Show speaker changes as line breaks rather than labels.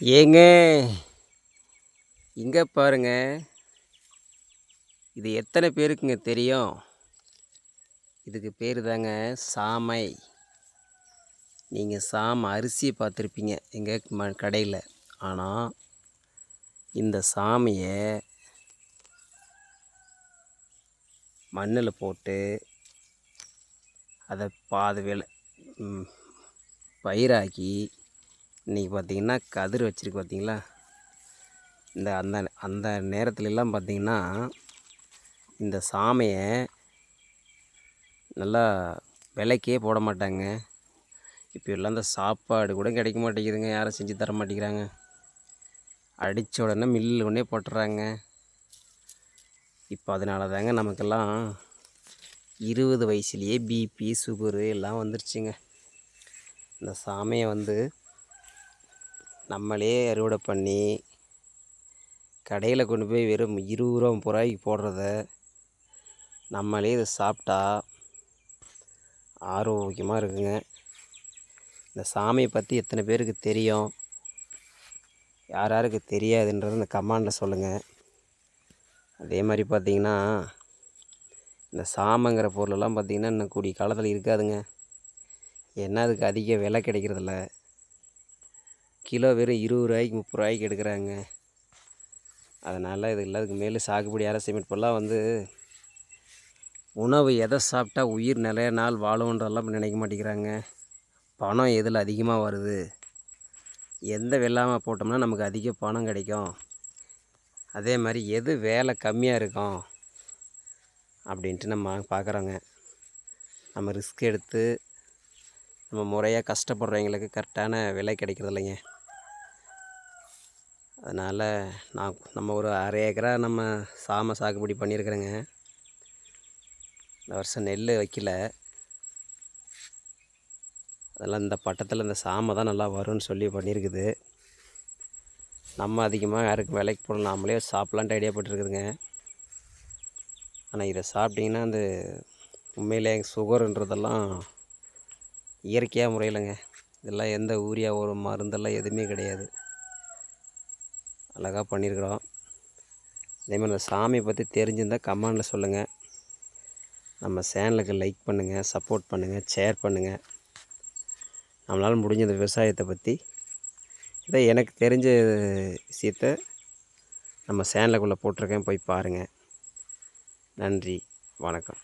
ஏங்க இங்கே பாருங்க. இது எத்தனை பேருக்குங்க தெரியும்? இதுக்கு பேர் தாங்க சாமை. நீங்கள் சாமை அரிசியை பார்த்துருப்பீங்க எங்கள் ம கடையில். ஆனால் இந்த சாமையை மண்ணில் போட்டு அதை பாதி வேலை பயிராக்கி இன்றைக்கி பார்த்திங்கன்னா கதிர் வச்சுருக்கு பார்த்திங்களா? இந்த அந்த அந்த நேரத்துலலாம் பார்த்திங்கன்னா இந்த சாமையை நல்லா விலைக்கே போட மாட்டாங்க. இப்போ எல்லாம் இந்த சாப்பாடு கூட கிடைக்க மாட்டேங்குதுங்க. யாரும் செஞ்சு தர மாட்டேங்கிறாங்க. அடித்த உடனே மில்லு உடனே போட்டுறாங்க. இப்போ அதனால தாங்க நமக்கெல்லாம் இருபது வயசுலேயே பிபி சுகரு எல்லாம் வந்துருச்சுங்க. இந்த சாமையை வந்து நம்மளே அறுவடை பண்ணி கடையில் கொண்டு போய் வெறும் இருபது ரூபா முப்பது ரூபாய்க்கு போடுறத நம்மளே இதை சாப்பிட்டா ஆரோக்கியமாக இருக்குங்க. இந்த சாமியை பற்றி எத்தனை பேருக்கு தெரியும்? யார் யாருக்கு தெரியாதுன்றது இந்த கமாண்டில் சொல்லுங்கள் அதே மாதிரி பார்த்திங்கன்னா இந்த சாமங்கிற பொருளெல்லாம் பார்த்திங்கன்னா இன்னும் கூடிய காலத்தில் இருக்காதுங்க. ஏன்னா அதுக்கு அதிக விலை கிடைக்கிறதில்ல. கிலோ வெறும் இருபது ரூபாய்க்கு முப்பது ரூபாய்க்கு எடுக்கிறாங்க. அதனால் இது எல்லாத்துக்கு மேலே சாகுபடி அரசு இப்போல்லாம் வந்து உணவு எதை சாப்பிட்டா உயிர் நிறைய நாள் வாழும்ன்றெல்லாம் நினைக்க மாட்டேங்கிறாங்க. பணம் எதில் அதிகமாக வருது? எந்த வெள்ளாமல் போட்டோம்னா நமக்கு அதிக பணம் கிடைக்கும். அதே மாதிரி எது வேலை கம்மியாக இருக்கும் அப்படின்ட்டு நம்ம பார்க்குறோங்க. நம்ம ரிஸ்க் எடுத்து நம்ம முறையாக கஷ்டப்படுறவங்களுக்கு கரெக்டான விலை கிடைக்கிறது இல்லைங்க அதனால் நான் நம்ம ஒரு அரை ஏக்கரா நம்ம சாமை சாகுபடி பண்ணியிருக்கிறேங்க. இந்த வருஷம் நெல் வைக்கல. அதெல்லாம் இந்த பட்டத்தில் இந்த சாமை தான் நல்லா வரும்னு சொல்லி பண்ணியிருக்குது. நம்ம அதிகமாக யாருக்கும் விலைக்கு போகணும் நாமளே சாப்பிட்லான்ட்டு ஐடியா போட்டுருக்குதுங்க. ஆனால் இதை சாப்பிட்டிங்கன்னா அந்த உண்மையிலே சுகருன்றதெல்லாம் இயற்கையாக முறையிலங்க. இதெல்லாம் எந்த ஊரியா ஒரு மருந்தெல்லாம் எதுவுமே கிடையாது. அழகாக பண்ணியிருக்கிறோம். அதேமாதிரி இந்த சாமியை பற்றி தெரிஞ்சிருந்தால் கமெண்டில் சொல்லுங்கள் நம்ம சேனலுக்கு லைக் பண்ணுங்கள் சப்போர்ட் பண்ணுங்கள் ஷேர் பண்ணுங்கள் நம்மளால் முடிஞ்ச இந்த விவசாயத்தை பற்றி இதை எனக்கு தெரிஞ்ச விஷயத்த நம்ம சேனலுக்குள்ளே போட்டிருக்கேன் போய் பாருங்கள் நன்றி வணக்கம்.